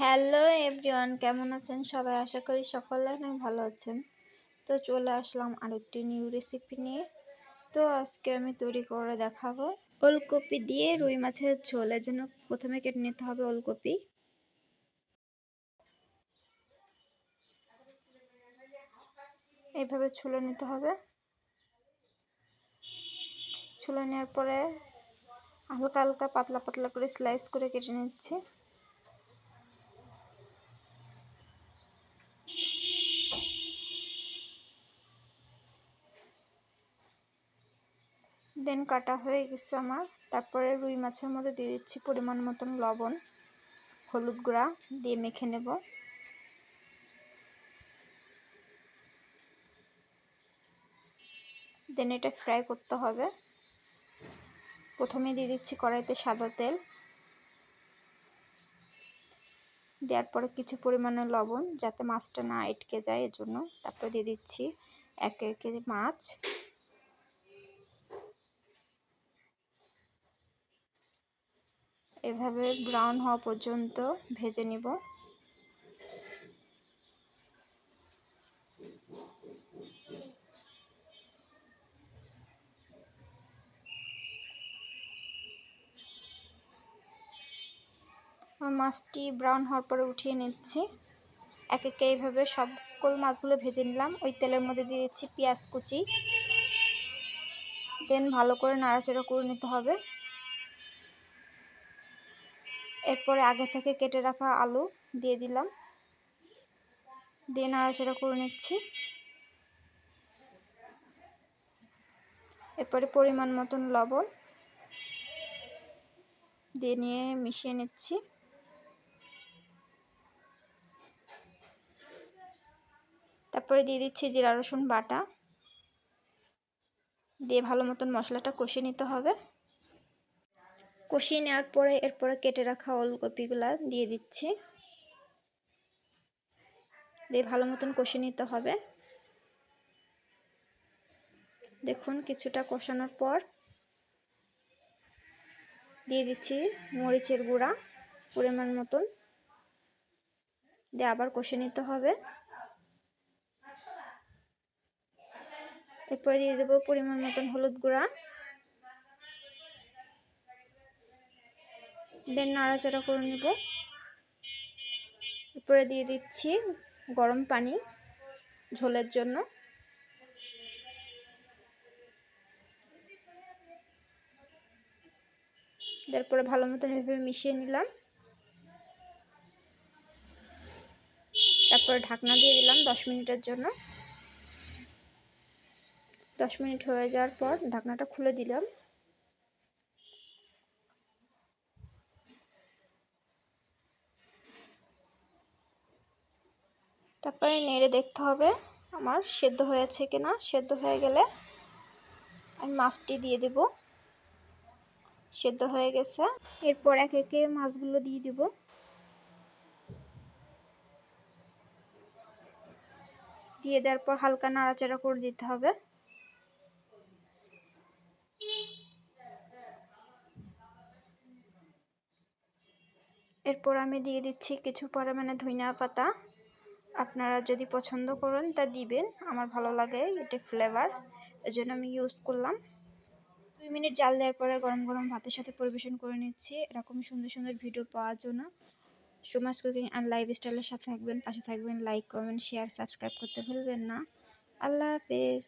Hello everyone, কেমন আছেন সবাই? আশা করি সকলে অনেক ভালো আছেন। তো চলে আসলাম আরেকটি নিউ রেসিপি নিয়ে। তো আজকে আমি তৈরি করে দেখাবো ওলকপি দিয়ে রুই মাছের ঝোলের জন্য প্রথমে কেটে নিতে হবে ওলকপি। এইভাবে ছুলে নিতে হবে। ছুলে নেওয়ার পরে হালকা হালকা পাতলা পাতলা করে স্লাইস করে কেটে নিচ্ছি। দেন কাটা হয়ে গেছে আমার। তারপরে রুই মাছের মধ্যে দিয়ে দিচ্ছি পরিমাণ মতন লবণ, হলুদ গুঁড়া দিয়ে মেখে নেব। দেন এটা ফ্রাই করতে হবে। প্রথমে দিয়ে দিচ্ছি কড়াইতে সাদা তেল। দেওয়ার পরে কিছু পরিমাণে লবণ যাতে মাছটা না আটকে যায় এজন্য। তারপরে দিয়ে দিচ্ছি এক কেজি মাছ। এভাবে ব্রাউন হওয়া পর্যন্ত ভেজে নিব। মাছটি ব্রাউন হওয়ার পরে উঠিয়ে নিচ্ছি। এক একে এইভাবে সকল মাছগুলো ভেজে নিলাম। ওই তেলের মধ্যে দিয়ে দিচ্ছি পেঁয়াজ কুচি। দেন ভালো করে নাড়াচাড়া করে নিতে হবে। এরপরে আগে থেকে কেটে রাখা আলু দিয়ে দিলাম। দিয়ে নাড়াচাড়া করে নিচ্ছি। এরপরে পরিমাণ মতন লবণ দিয়ে নিয়ে মিশিয়ে নিচ্ছি। তারপরে দিয়ে দিচ্ছি জিরা রসুন বাটা। দিয়ে ভালো মতন মশলাটা কষিয়ে নিতে হবে। কষিয়ে নেওয়ার পরে এরপরে কেটে রাখা ওলকপিগুলা দিয়ে দিচ্ছি। দিয়ে ভালো মতন কষিয়ে নিতে হবে। দেখুন কিছুটা কষানোর পর দিয়ে দিচ্ছি মরিচের গুঁড়া পরিমাণ মতন। দিয়ে আবার কষে নিতে হবে। এরপরে দিয়ে দেবো পরিমাণ মতন হলুদ গুঁড়া। দেন নাড়াচাড়া করে নেব। উপরে দিয়ে দিচ্ছি গরম পানি ঝোলের জন্য। তারপরে ভালো মতন এভাবে মিশিয়ে নিলাম। তারপরে ঢাকনা দিয়ে দিলাম দশ মিনিটের জন্য। দশ মিনিট হয়ে যাওয়ার পর ঢাকনাটা খুলে দিলাম। তারপরে নেড়ে দেখতে হবে আমার সেদ্ধ হয়েছে কিনা সেদ্ধ হয়ে গেলে আমি মাছটি দিয়ে দেব। সেদ্ধ হয়ে গেছে। এরপর এক একে মাছগুলো দিয়ে দিব। দিয়ে দেওয়ার পর হালকা নাড়াচাড়া করে দিতে হবে। এরপর আমি দিয়ে দিচ্ছি কিছু পরিমাণে ধনিয়া পাতা। আপনারা যদি পছন্দ করেন তা দিবেন। আমার ভালো লাগে এটা ফ্লেভার এই জন্য আমি ইউজ করলাম। দুই মিনিট জাল দেওয়ার পরে গরম গরম ভাতের সাথে পরিবেশন করে নিচ্ছি। এরকম সুন্দর সুন্দর ভিডিও পাওয়ার জন্য। সুমাস কুকিং অ্যান্ড লাইফ স্টাইলের সাথে থাকবেন, পাশে থাকবেন লাইক কমেন্ট শেয়ার সাবস্ক্রাইব করতে ভুলবেন না। আল্লাহ হাফেজ।